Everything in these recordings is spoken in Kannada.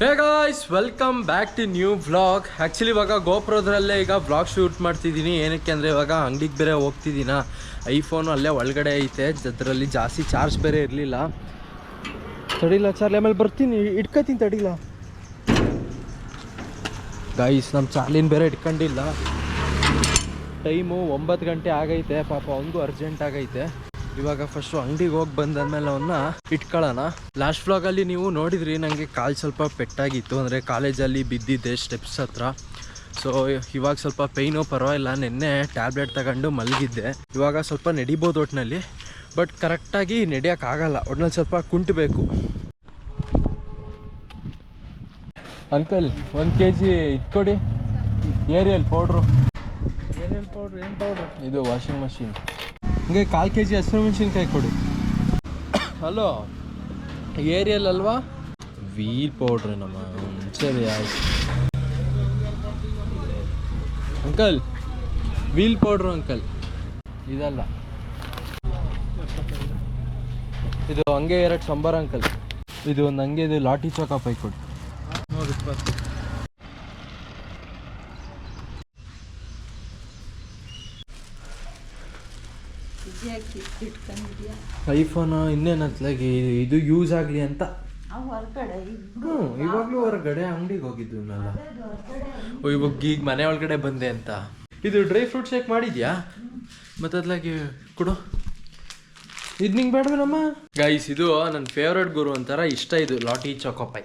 Hey guys welcome back to new vlog actually ಇವಾಗ ಗೋಪುರದ್ರಲ್ಲೇ ಈಗ ಬ್ಲಾಗ್ ಶೂಟ್ ಮಾಡ್ತಿದ್ದೀನಿ. ಏನಕ್ಕೆ ಅಂದರೆ ಇವಾಗ ಅಂಗಡಿಗೆ ಬೇರೆ ಹೋಗ್ತಿದ್ದೀನ? ಐಫೋನು ಅಲ್ಲೇ ಒಳಗಡೆ ಐತೆ. ಅದರಲ್ಲಿ ಜಾಸ್ತಿ ಚಾರ್ಜ್ ಬೇರೆ ಇರಲಿಲ್ಲ. ತಡಿಲ್ಲ ಚಾರ್ಲಿ, ಆಮೇಲೆ ಬರ್ತೀನಿ. ಇಟ್ಕೊತೀನಿ ತಡಿಲ್ಲ ಗಾಯ್ಸ್ ನಮ್ಮ ಚಾರ್ಲಿನ ಬೇರೆ ಇಟ್ಕೊಂಡಿಲ್ಲ. ಟೈಮು ಒಂಬತ್ತು ಗಂಟೆ ಆಗೈತೆ. ಪಾಪ, ಅವನಿಗೂ ಅರ್ಜೆಂಟ್ ಆಗೈತೆ. ಇವಾಗ ಫಸ್ಟು ಅಂಗಡಿಗೆ ಹೋಗಿ ಬಂದಾದ್ಮೇಲೆ ಅವನ್ನ ಇಟ್ಕೊಳ್ಳೋಣ ಲಾಸ್ಟ್ ಫ್ಲಾಗಲ್ಲಿ ನೀವು ನೋಡಿದ್ರಿ ನನಗೆ ಕಾಲು ಸ್ವಲ್ಪ ಪೆಟ್ಟಾಗಿತ್ತು. ಅಂದರೆ ಕಾಲೇಜಲ್ಲಿ ಬಿದ್ದಿದ್ದೆ ಸ್ಟೆಪ್ಸ್ ಹತ್ರ. ಸೊ ಇವಾಗ ಸ್ವಲ್ಪ ಪೇಯ್ನು ಪರವಾಗಿಲ್ಲ. ನಿನ್ನೆ ಟ್ಯಾಬ್ಲೆಟ್ ತಗೊಂಡು ಮಲಗಿದ್ದೆ. ಇವಾಗ ಸ್ವಲ್ಪ ನಡಿಬೋದು ಒಟ್ಟಿನಲ್ಲಿ ಬಟ್ ಕರೆಕ್ಟಾಗಿ ನಡೆಯೋಕ್ಕಾಗಲ್ಲ ಒಟ್ನಲ್ಲಿ ಸ್ವಲ್ಪ ಕುಂಟಬೇಕು. ಅಂಕಲ್ ಒಂದು ಕೆ ಜಿ ಇಟ್ಕೊಡಿ ಏರಿಯಲ್ ಪೌಡ್ರು ಏರಿಯಲ್ ಪೌಡ್ರ್ ಏನು ಪೌಡ್ರ್ ಇದು ವಾಷಿಂಗ್ ಮಷಿನ್ ಹಂಗೆ ಕಾಲು ಕೆ ಜಿ ಹಸಿರು ಮೆಣಸಿನ್ಕಾಯಿ ಕೊಡಿ. ಹಲೋ ಏರಿಯಲ್ ಅಲ್ವಾ? ವೀಲ್ ಪೌಡ್ರಿ ನಮ್ಮ ಸರಿ ಆಯ್ತು. ಅಂಕಲ್ ವೀಲ್ ಪೌಡ್ರು ಅಂಕಲ್ ಇದಲ್ಲ. ಇದು ಹಂಗೆ ಎರಡು ಸಾಂಬಾರ್ ಅಂಕಲ್ ಇದು ಒಂದು ಹಂಗೆ ಇದು ಲಾಟಿ ಚೌಕ ಪೈ ಕೊಡಿ. ನೋಡಿ ಐಫೋನ್ ಇನ್ನೇನು ಹತ್ಲಾಗಿ ಇದು ಯೂಸ್ ಆಗಲಿ ಅಂತ. ಹ್ಞೂ ಇವಾಗಲೂ ಹೊರಗಡೆ ಅಂಗಡಿಗೆ ಹೋಗಿದ್ವಲ್ಲ ಓ ಇವಾಗ ಈಗ ಮನೆ ಒಳಗಡೆ ಬಂದೆ ಅಂತ. ಇದು ಡ್ರೈ ಫ್ರೂಟ್ ಶೇಕ್ ಮಾಡಿದ್ಯಾ? ಮತ್ತೆ ಅದ್ಲಾಗಿ ಕೊಡು. ಇದು ನಿಂಗೆ ಬೇಡವೇನಮ್ಮ? ಗೈಸ್ ಇದು ನನ್ನ ಫೇವ್ರೆಟ್ ಗುರು ಅಂತಾರ ಇಷ್ಟ ಇದು ಲಾಟಿ ಚೊಕೊಪೈ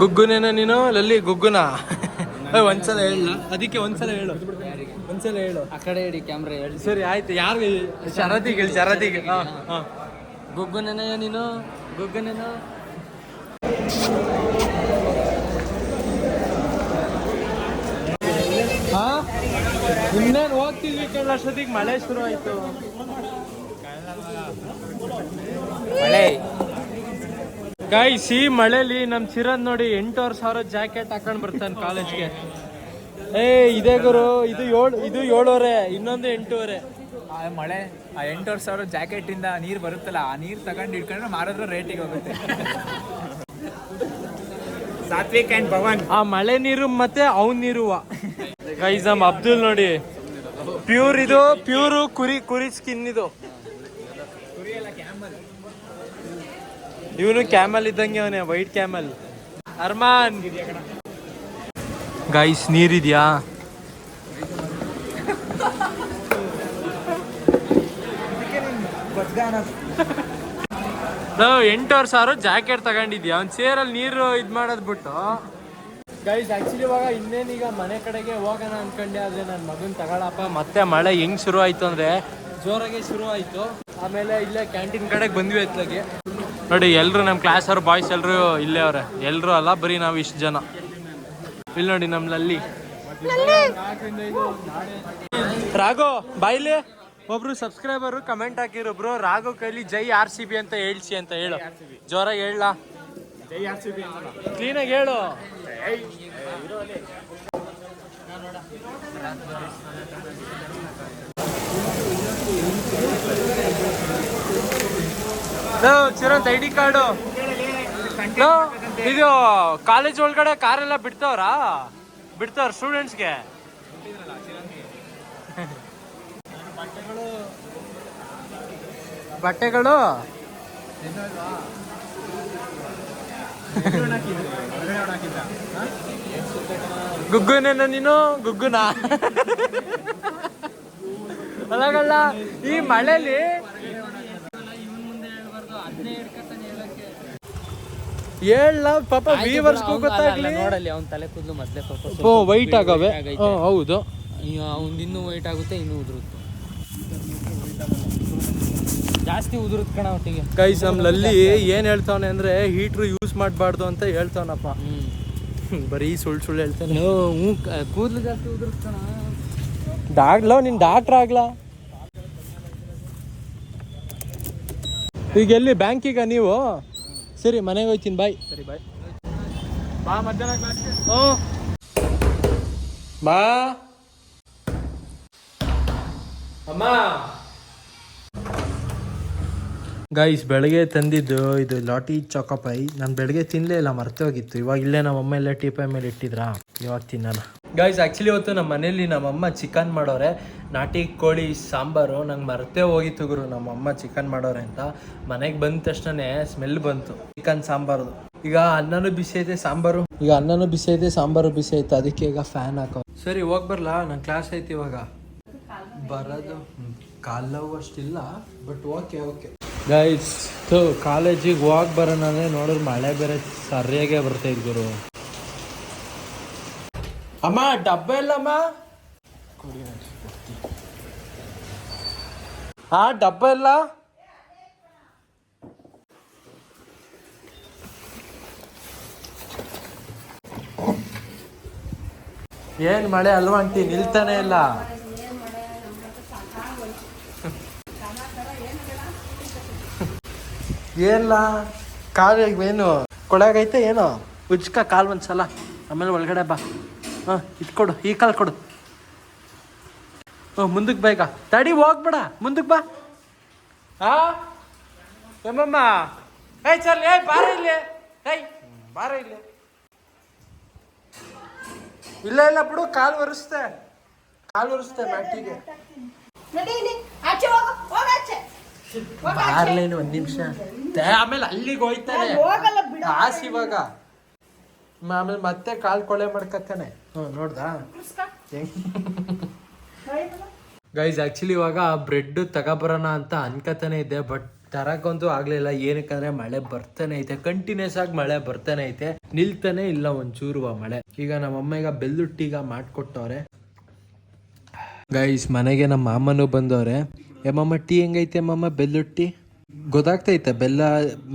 ಗುಗ್ಗುನೇನ ನೀನು ಲಲ್ಲಿ ಗುಗ್ಗುನ? ಒಂದ್ಸಲ ಹೇಳ. ಅದಕ್ಕೆ ಒಂದ್ಸಲ ಹೇಳು. ಒಂದ್ಸಲ ಹೇಳು. ಆ ಕಡೆ ಇಡಿ ಕ್ಯಾಮ್ರಾ ಹೇಳಿ ಸರಿ ಆಯ್ತು. ಯಾರು ಶರದಿಗೆ ಹೇಳಿ ಶರದಿಗೆ ಗುಗ್ಗುನೇನ ನೀನು ಗುಗ್ಗುನೇನ. ಹಾ? ಇನ್ನೇನು ಹೋಗ್ತಿದ್ವಿ ಕೇಳ ಅಷ್ಟೊತ್ತಿಗೆ ಮಳೆ ಶುರು ಆಯ್ತು. ಮಳೆ. ಗಾಯ್ಸ್ ಈ ಮಳೆಲಿ ನಮ್ ಚಿರನ್ ನೋಡಿ ಎಂಟೂವರೆ ಸಾವಿರ ಜಾಕೆಟ್ ಹಾಕೊಂಡ್ ಬರ್ತಾನೆ ಕಾಲೇಜ್ಗೆ. ಏ ಇದೇ ಗುರು ಇದು ಏಳು ಇದು ಏಳುವರೆ ಇನ್ನೊಂದು ಎಂಟೂವರೆ. ಆ ಮಳೆ ಆ ಎಂಟೂವರೆ ಸಾವಿರ ಜಾಕೆಟ್ ಇಂದ ನೀರ್ ಬರುತ್ತಲ್ಲ ಆ ನೀರ್ ತಗೊಂಡು ಇಟ್ಕೊಂಡ್ರೆ ಮಾರಿದ್ರೆ ರೇಟಿಗೆ ಹೋಗುತ್ತೆ. ಸಾತ್ವಿಕ್ ಅಂಡ್ ಭವನ್. ಆ ಮಳೆ ನೀರು ಮತ್ತೆ ಅವನ್ ನೀರು ಗೈಸ್ ನಮ್ ಅಬ್ದುಲ್ ನೋಡಿ. ಪ್ಯೂರ್ ಇದು ಪ್ಯೂರ್ ಕುರಿ ಕುರಿ ಸ್ಕಿನ್ ಇದು. ಇವನು ಕ್ಯಾಮಲ್ ಇದ್ದಂಗೆ ಅವನೇ ವೈಟ್ ಕ್ಯಾಮಲ್. ಅರ್ಮಾನ್! ಗೈಸ್ ನೀರಿದ್ಯಾ? ನಾವು ಎಂಟೂವರೆ ಸಾವಿರ ಜಾಕೆಟ್ ತಗೊಂಡಿದ್ಯಾ? ಅವ್ನು ಸೇರಲ್ಲಿ ನೀರು ಇದು ಮಾಡೋದ್ ಬಿಟ್ಟು. ಗೈಸ್ ಆಕ್ಚುಲಿ ಇವಾಗ ಇನ್ನೇನೀಗ ಮನೆ ಕಡೆಗೆ ಹೋಗೋಣ ಅನ್ಕೊಂಡೆ ಆದ್ರೆ ನನ್ನ ಮಗನ್ ತಗೊಳಪ್ಪ. ಮತ್ತೆ ಮಳೆ ಹೆಂಗ್ ಶುರು ಆಯ್ತು ಅಂದ್ರೆ ಜೋರಾಗೆ ಶುರು ಆಯ್ತು ಆಮೇಲೆ ಇಲ್ಲೇ ಕ್ಯಾಂಟೀನ್ ಕಡೆಗೆ ಬಂದ್ವಿ ಎತ್ಲಾಗೆ ನೋಡಿ ಎಲ್ಲರೂ ನಮ್ಮ ಕ್ಲಾಸ್ ಅವ್ರ ಬಾಯ್ಸ್ ಎಲ್ಲರೂ ಇಲ್ಲೇ ಅವ್ರೆ. ಎಲ್ಲರೂ ಅಲ್ಲ, ಬರೀ ನಾವು ಇಷ್ಟು ಜನ. ಇಲ್ಲಿ ನೋಡಿ ನಮ್ಮ ಲಲ್ಲಿ. ರಾಘು ಬಾಯ್ಲಿ ಒಬ್ರು ಸಬ್ಸ್ಕ್ರೈಬರು ಕಮೆಂಟ್ ಹಾಕಿರು ಬ್ರೋ. ರಾಘು ಕೈಲಿ ಜೈ ಆರ್ ಸಿ ಬಿ ಅಂತ ಹೇಳ್ಸಿ ಅಂತ ಹೇಳು. ಜೋರಾಗಿ ಹೇಳ. ಕ್ಲೀನಾಗಿ ಹೇಳು. Chiranth, I D card. ಇದು ಕಾಲೇಜ್ ಒಳಗಡೆ ಕಾರೆಲ್ಲ ಬಿಡ್ತಾವ್ರಾ? ಬಿಡ್ತಾವ್ರ ಸ್ಟೂಡೆಂಟ್ಸ್ಗೆ? ಬಟ್ಟೆಗಳು? ಗುಗ್ಗುನೇನ ನೀನು? ಗುಗ್ಗುನ? ಅಲ್ಲ ಈ ಮಳೆಲಿ ಹೇಳ ಪಾಪ ವೀವರ್ಸ್ಗೂ ಗೊತ್ತಾಗ್ಲಿ. ನೋಡಲ್ಲಿ ಅವ್ನ ತಲೆ ಕೂದಲು ಮೊದಲೇ ಕೊಟ್ಟು ಓ ವೈಟ್ ಆಗವೆ? ಹೌದು. ಅವ್ನ್ ಇನ್ನೂ ವೈಟ್ ಆಗುತ್ತೆ ಇನ್ನೂ ಉದುರುತ್ತೆ. ಜಾಸ್ತಿ ಉದುರುತ್ತೆ ಕಣ ಒಟ್ಟಿಗೆ. ಕೈ ನಮ್ಲಲ್ಲಿ ಏನ್ ಹೇಳ್ತಾವನೆ ಅಂದ್ರೆ ಹೀಟ್ರು ಯೂಸ್ ಮಾಡಬಾರ್ದು ಅಂತ ಹೇಳ್ತಾವನಪ್ಪ. ಬರೀ ಸುಳ್ಳು ಸುಳ್ಳು ಹೇಳ್ತಾನೆ. ಕೂದಲು ಜಾಸ್ತಿ ಉದುರುತ್ತೆ ಕಣ. ಡಾಕ್ಲೋ ನಿನ್ ಡಾಕ್ಟರ್ ಆಗ್ಲಾ? ಈಗ ಎಲ್ಲಿ ಬ್ಯಾಂಕಿಗ ನೀವು? ಸರಿ ಮನೆಗೆ ಹೋಯ್ತೀನಿ ಬಾಯ್ ಸರಿ ಬಾಯ್ ಬಾ ಮಧ್ಯಾಹ್ನ ಬಾ. ಅಮ್ಮ. ಗೈಸ್ ಬೆಳಗ್ಗೆ ತಂದಿದ್ದು ಇದು ಲಾಟಿ ಚೌಕಪೈ ನಾನು ಬೆಳಗ್ಗೆ ತಿನ್ಲೇ ಇಲ್ಲ ಮರ್ತೋಗಿತ್ತು ಇವಾಗ ಇಲ್ಲೇ ನಮ್ಮ ಅಮ್ಮ ಎಲ್ಲ ಟೀಪೈ ಮೇಲೆ ಇಟ್ಟಿದ್ರಾ? ಇವಾಗ ತಿನ್ನಲ್ಲ. ಗೈಸ್ ಆ್ಯಕ್ಚುಲಿ ಇವತ್ತು ನಮ್ಮ ಮನೇಲಿ ನಮ್ಮಮ್ಮ ಚಿಕನ್ ಮಾಡೋರೆ. ನಾಟಿ ಕೋಳಿ ಸಾಂಬಾರು ನಂಗೆ ಮರೆತೇ ಹೋಗಿತ್ತು ಗುರು. ನಮ್ಮ ಅಮ್ಮ ಚಿಕನ್ ಮಾಡೋರೆ ಅಂತ. ಮನೆಗೆ ಬಂದ ತಕ್ಷಣ ಸ್ಮೆಲ್ ಬಂತು. ಚಿಕನ್ ಸಾಂಬಾರು. ಈಗ ಅನ್ನನೂ ಬಿಸಿ ಐತೆ, ಸಾಂಬಾರು. ಈಗ ಅನ್ನನೂ ಬಿಸಿ ಐತೆ, ಸಾಂಬಾರು ಬಿಸಿ ಐತೆ. ಅದಕ್ಕೆ ಈಗ ಫ್ಯಾನ್ ಹಾಕೋ. ಸರಿ, ಹೋಗಿ ಬರಲಾ? ನಂಗೆ ಕ್ಲಾಸ್ ಐತಿ ಇವಾಗ. ಬರೋದು. ಕಾಲವು ಅಷ್ಟಿಲ್ಲ ಬಟ್ ಓಕೆ ಓಕೆ ಗೈಸ್ ಕಾಲೇಜಿಗೆ ಹೋಗಿ ಬರೋಣ ನೋಡಿದ್ರೆ ಮಳೆ ಬೇರೆ ಸರಿಯಾಗೇ ಬರ್ತೈತೆ ಗುರು. ಅಮ್ಮ, ಡಬ್ಬ ಇಲ್ಲಮ್ಮ ಹಾ, ಡಬ್ಬ ಎಲ್ಲ? ಏನ್ ಮಳೆ ಅಲ್ವಾ ಅಂಟಿ ನಿಲ್ತಾನೆ ಇಲ್ಲ. ಏನಿಲ್ಲ ಕಾಲು ಏನು? ಕೊಡಾಗೈತೆ ಏನು? ಉಜ್ಕ ಕಾಲು ಒಂದ್ಸಲ. ಆಮೇಲೆ ಒಳಗಡೆ ಬಾ. ಹಾಂ ಇಟ್ಕೊಡು ಈ ಕಾಲು ಕೊಡು. ಮುಂದಕ್ಕೆ ಬೇಗ. ತಡಿ ಹೋಗ್ಬೇಡ. ಮುಂದಕ್ಕೆ ಬಾ. ಹಾ ಎಮ್ಮಮ್ಮ ಏಯ್ ಚಲ್ ಏಯ್ ಬಾರ ಇಲ್ಲಿ. ಏಯ್ ಬಾರ ಇಲ್ಲಿ. ಇಲ್ಲ ಇಲ್ಲ ಬಿಡು ಕಾಲು ಒರೆಸ್ತೆ. ಕಾಲು ಒರೆಸ್ತೆ ಮ್ಯಾಟಿಗೆ ಹೋಗು ಹೋಗ ಬಾರ್ಲೇನು ಒಂದ್ ನಿಮಿಷ. ಆಮೇಲೆ ಅಲ್ಲಿಗೆ ಹೋಯ್ತಾನೆ. ಆಸ್ ಹೋಗಲ್ಲ ಬಿಡು. ಕಾಸು ಇವಾಗ. ಆಮೇಲೆ ಮತ್ತೆ ಕಾಲ್ ಕೊಳೆ ಮಾಡ್ಕತ್ತಾನೆ. ಹ್ಞೂ ನೋಡ್ದಾ? ಗೈಸ್ ಆ್ಯಕ್ಚುಲಿ ಇವಾಗ ಬ್ರೆಡ್ ತಗೊಬರೋಣ ಅಂತ ಅನ್ಕತಾನೆ ಇದ್ದೆ ಬಟ್ ತರಕ್ಕಂತೂ ಆಗ್ಲಿಲ್ಲ ಏನಕ್ಕಂದ್ರೆ ಮಳೆ ಬರ್ತಾನೆ ಐತೆ ಕಂಟಿನ್ಯೂಸ್ ಆಗಿ ಮಳೆ ಬರ್ತಾನೆ ಐತೆ. ನಿಲ್ತಾನೆ ಇಲ್ಲ ಒಂಚೂರು ಮಳೆ. ಈಗ ನಮ್ಮಮ್ಮ ಈಗ ಬೆಲ್ಲುಟ್ಟೀಗ ಮಾಡ್ಕೊಟ್ಟವ್ರೆ. ಗೈಸ್ ಮನೆಗೆ ನಮ್ಮ ಮಾಮನು ಬಂದವ್ರೆ. ಎಮ್ಮಮ್ಮ ಟೀ ಹೆಂಗೈತೆ ಅಮ್ಮಮ್ಮ ಬೆಲ್ಲುಟ್ಟಿ? ಗೊತ್ತಾಗ್ತೈತೆ, ಬೆಲ್ಲ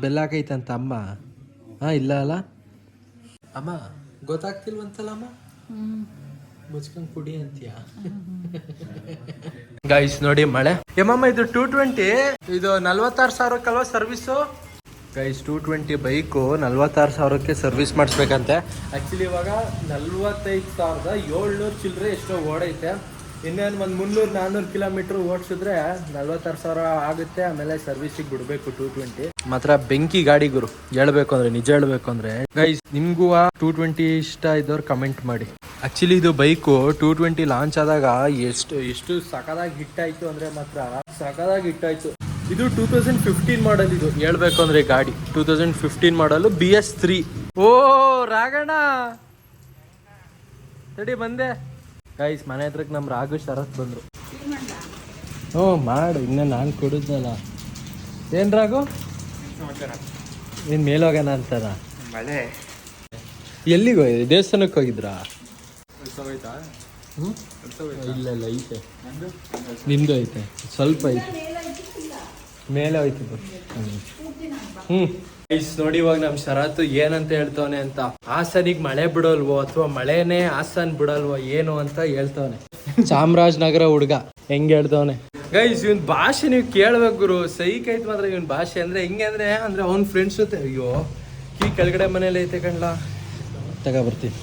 ಬೆಲ್ಲ ಹಾಕೈತೆ ಅಂತ ಅಮ್ಮ. ಹಾ, ಇಲ್ಲ ಅಲ್ಲ? ಅಮ್ಮ, ಗೊತ್ತಾಗ್ತಿಲ್ವಂತಲ್ಲ ಅಮ್ಮ? ಮುಚ್ಕೊಂಡ್ ಕುಡಿ ಅಂತೀಯ? ಗೈಸ್ ನೋಡಿ ಮಳೆ. ಏಮಮ್ಮ ಇದು ಟೂ ಟ್ವೆಂಟಿ ಇದು ನಲ್ವತ್ತಾರು ಸಾವಿರಕ್ಕಲ್ವಾ service guys two twenty bike ನಲ್ವತ್ತಾರು ಸಾವಿರಕ್ಕೆ ಸರ್ವಿಸ್ ಮಾಡಿಸ್ಬೇಕಂತೆ. ಆ್ಯಕ್ಚುಲಿ ಇವಾಗ ನಲ್ವತ್ತೈದು ಸಾವಿರದ ಏಳ್ನೂರು ಚಿಲ್ಲರೆ ಎಷ್ಟೋ ಓಡೈತೆ. ಇನ್ನೇನು ಒಂದು ಮುನ್ನೂರು ನಾನ್ನೂರು ಕಿಲೋಮೀಟ್ರ್ ಓಡಿಸಿದ್ರೆ ನಲ್ವತ್ತಾರು ಸಾವಿರ ಆಗುತ್ತೆ. ಆಮೇಲೆ ಸರ್ವಿಸಿಗೆ ಬಿಡಬೇಕು ಟೂ ಟ್ವೆಂಟಿ ಮಾತ್ರ ಬೆಂಕಿ ಗಾಡಿ ಗುರು. ಹೇಳ್ಬೇಕು ಅಂದ್ರೆ ನಿಜ ಹೇಳ್ಬೇಕು ಅಂದ್ರೆ. ಗೈಸ್ ನಿಮ್ಗೂ ಟೂ ಟ್ವೆಂಟಿ ಇಷ್ಟ ಇದ್ದವ್ರು ಕಮೆಂಟ್ ಮಾಡಿ. ಆಕ್ಚುಲಿ ಇದು ಬೈಕು ಟೂ ಟ್ವೆಂಟಿ ಲಾಂಚ್ ಆದಾಗ ಎಷ್ಟು ಎಷ್ಟು ಸಕದಾಗಿ ಹಿಟ್ ಆಯ್ತು ಅಂದ್ರೆ ಮಾತ್ರ ಸಕದಾಗಿ ಹಿಟ್ ಆಯ್ತು. ಇದು ಟೂ ತೌಸಂಡ್ ಫಿಫ್ಟೀನ್ ಮಾಡಲ್ ಇದು. ಹೇಳ್ಬೇಕು ಅಂದ್ರೆ ಗಾಡಿ. ಟೂ ತೌಸಂಡ್ ಫಿಫ್ಟೀನ್ ಮಾಡಲು ಬಿ ಎಸ್ ತ್ರೀ. ಓ ರಾಗಣ ತಡಿ ಬಂದೆ. ಗೈಸ್ ಮನೆ ಹತ್ರಕ್ಕೆ ನಮ್ಮ ರಾಘು ಶರತ್ ಬಂದರು. ಹ್ಞೂ ಮಾಡು ಇನ್ನೂ ನಾನು ಕೊಡಿದ್ನಲ್ಲ ಏನ್ ರಾಘು? ಏನ್ ಮೇಲೋಗಣ ಅಂತಾರ ಮಳೆ. ಎಲ್ಲಿಗೆ ಹೋಗಿದ್ರಿ ದೇವಸ್ಥಾನಕ್ಕೆ ಹೋಗಿದ್ರಾ? ಇಲ್ಲ ಇಲ್ಲ ಐತೆ. ನಿಮ್ಮದು ಐತೆ? ಸ್ವಲ್ಪ ಐತೆ. ಮೇಲೆ ಹೋಯ್ತು ಹ್ಮ್. ಐಸ್ ನೋಡಿ ಇವಾಗ ನಮ್ ಶರತ್ತು ಏನಂತ ಹೇಳ್ತವನೆ ಅಂತ. ಹಾಸನಿಗೆ ಮಳೆ ಬಿಡೋಲ್ವೋ ಅಥವಾ ಮಳೆನೇ ಹಾಸನ್ ಬಿಡಲ್ವೋ ಏನು ಅಂತ ಹೇಳ್ತವನೆ. ಚಾಮರಾಜನಗರ ಹುಡುಗ. ಹೆಂಗೆ ಹೇಳ್ತವನೆ? ಗೈಸ್ ಇವನ್ ಭಾಷೆ ನೀವು ಕೇಳ್ಬೇಕು ಗುರು. ಸೈಕ್ ಐತ್ ಮಾತ್ರ ಇವನ್ ಭಾಷೆ ಅಂದ್ರೆ ಹೆಂಗೆ ಅಂದ್ರೆ ಅಂದ್ರೆ ಅವ್ನ ಫ್ರೆಂಡ್ಸ್ ಜೊತೆ. ಅಯ್ಯೋ ಈ ಕೆಳಗಡೆ ಮನೇಲಿ ಐತೆ ಕಣ್ಲಾ? ತಗೋ ಬರ್ತೀನಿ.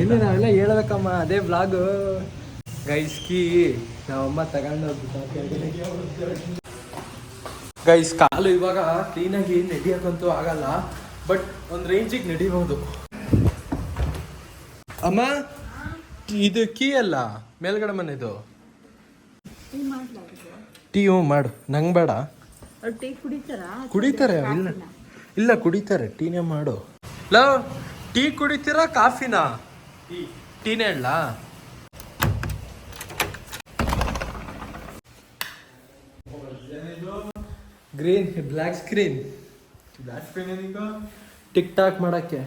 ಇನ್ನು ನಾವೆಲ್ಲ ಹೇಳ್ಬೇಕಮ್ಮ ಅದೇ ಬ್ಲಾಗ್ ಗೈಸ್ ಕೀ ನಾವಮ್ಮ ತಗೊಂಡು ಗೈಸ್ ಕಾಲು ಇವಾಗ ಕ್ಲೀನಾಗಿ ನಡಿಯೋಕ್ಕಂತೂ ಆಗಲ್ಲ ಬಟ್ ಒಂದು ರೇಂಜಿಗೆ ನಡಿಬಹುದು. ಅಮ್ಮ ಇದು ಕೀ ಅಲ್ಲ ಮೇಲ್ಗಡೆ ಮನೆದು ಟೀ ಹ್ಞೂ ಮಾಡು ನಂಗೆ ಬೇಡ. ಕುಡಿತಾರೆ? ಇಲ್ಲ ಇಲ್ಲ ಕುಡಿತಾರೆ ಟೀನೇ ಮಾಡು. ಲವ್ ಟೀ ಕುಡಿತೀರಾ ಕಾಫಿನಾ? ಟೀನೇ ಹೇಳ green black screen. Black screen ಏನೀಗ? ಟಿಕ್ ಟಾಕ್ ಮಾಡಕ್ಕೆ.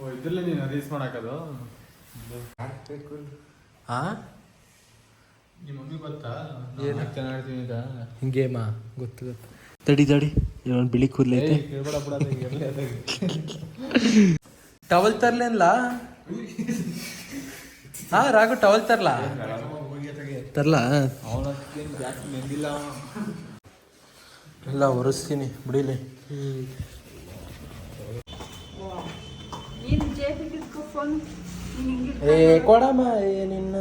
ಓ ಇದ್ರಲ್ಲೇ ನೀನು ರೀಲ್ಸ್ ಮಾಡಾಕದು? ಹಾ ನಿಮ್ಮ ಮಮ್ಮಿ ಗೊತ್ತಾ ಏನು? ಚೆನ್ನಾಗಿ ಆಡ್ತೀನಿ ಹಿಂಗೇಮಾ? ಗೊತ್ತು ಗೊತ್ತು. ತಡಿ ತಡಿ. ಇವನ್ ಬಿಳಿ ಕೂದಲು ಐತೆ. ಟವಲ್ ತರ್ಲೇನ್ಲ? ಹಾ ರಾಘು ಟವಲ್ ತರ್ಲ? ತರ್ಲ? ಎಲ್ಲ ಒರೆಸ್ತೀನಿ ಬಿಡಿಲಿ. ಏ ಕೊಡಮ್ಮ ಏ ನಿನ್ನ.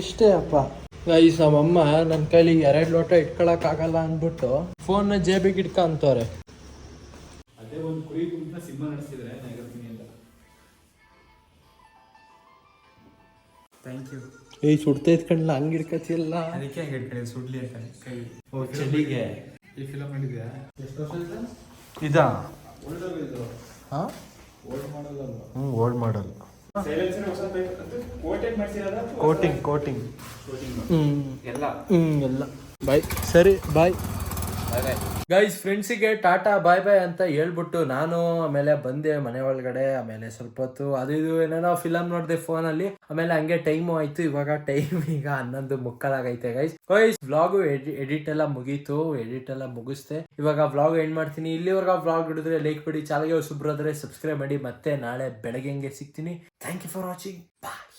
ಇಷ್ಟೇ ಅಪ್ಪ. ಗೈಸ್ ನಮ್ಮಮ್ಮ ನನ್ನ ಕೈಲಿ ಎರಡು ಲೋಟ ಇಟ್ಕೊಳಕ್ ಆಗಲ್ಲ ಅಂದ್ಬಿಟ್ಟು ಫೋನ್ ಜೇಬಿಗೆ ಇಟ್ಕ ಅಂತವ್ರೆ. ಅದೇ ಒಂದು ಕುರಿ ಗುಂಪನ್ನ ಸಿನಿಮಾ ನಡೆಸಿದ್ರೆ ಥ್ಯಾಂಕ್ ಯು ಏ ಸುಡ್ತಾ ಇದ್ಕಂಡ್ಲ ಹಂಗ್ ಇಡ್ಕತಿಲ್ಲ ಅದಕ್ಕೆ ಹಂಗೆ ಇಟ್ಕೊಳ್ಳಿ ಸುಡ್ಲಿ ಅಂತ. ಕೈ ಓ ಚಳಿಗೆ ಈ ಫಿಲಮ್ ನೋಡಿದ್ಯಾ ಎಷ್ಟು ವರ್ಷ ಇದೆ? ಇದಾ ಓಲ್ಡ್ ಇದು. ಹಾ? ಓಲ್ಡ್ ಮಾಡಲ್ಲ ಹ್ಞೂ ಓಲ್ಡ್ ಮಾಡಲ್ ಕೋಟಿಂಗ್ ಕೋಟಿಂಗ್ ಹ್ಞೂ ಎಲ್ಲ. ಹ್ಮ್ ಎಲ್ಲ. ಬಾಯ್ ಸರಿ ಬಾಯ್ ಗೈಸ್ ಫ್ರೆಂಡ್ಸಿಗೆ ಟಾಟಾ ಬಾಯ್ ಬಾಯ್ ಅಂತ ಹೇಳ್ಬಿಟ್ಟು ನಾನು ಆಮೇಲೆ ಬಂದೆ ಮನೆ ಒಳಗಡೆ, ಆಮೇಲೆ ಸ್ವಲ್ಪ ಹೊತ್ತು ಅದು ಇದು ಏನೇನೋ ಫಿಲಮ್ ನೋಡಿದೆ ಫೋನಲ್ಲಿ ಆಮೇಲೆ ಹಂಗೆ ಟೈಮು ಆಯ್ತು, ಇವಾಗ ಟೈಮ್ ಈಗ ಹನ್ನೊಂದು ಮುಕ್ಕಲಾಗೈತೆ ಗೈಸ್ ಗೈಸ್ ವ್ಲಾಗು ಎಡಿಟ್ ಎಲ್ಲ ಮುಗೀತು ಎಡಿಟ್ ಎಲ್ಲ ಮುಗಿಸ್ತೆ ಇವಾಗ ವ್ಲಾಗ್ ಎಂಡ್ ಮಾಡ್ತೀನಿ. ಇಲ್ಲಿವರೆಗೆ ವ್ಲಾಗ್ ಹಿಡಿದ್ರೆ ಲೈಕ್ ಬಿಡಿ ಚಾನಲ್ಗೆ ಸುಬ್ರಾದ್ರೆ ಸಬ್ಸ್ಕ್ರೈಬ್ ಮಾಡಿ. ಮತ್ತೆ ನಾಳೆ ಬೆಳಗ್ಗೆ ಸಿಗ್ತೀನಿ. Thank you for watching bye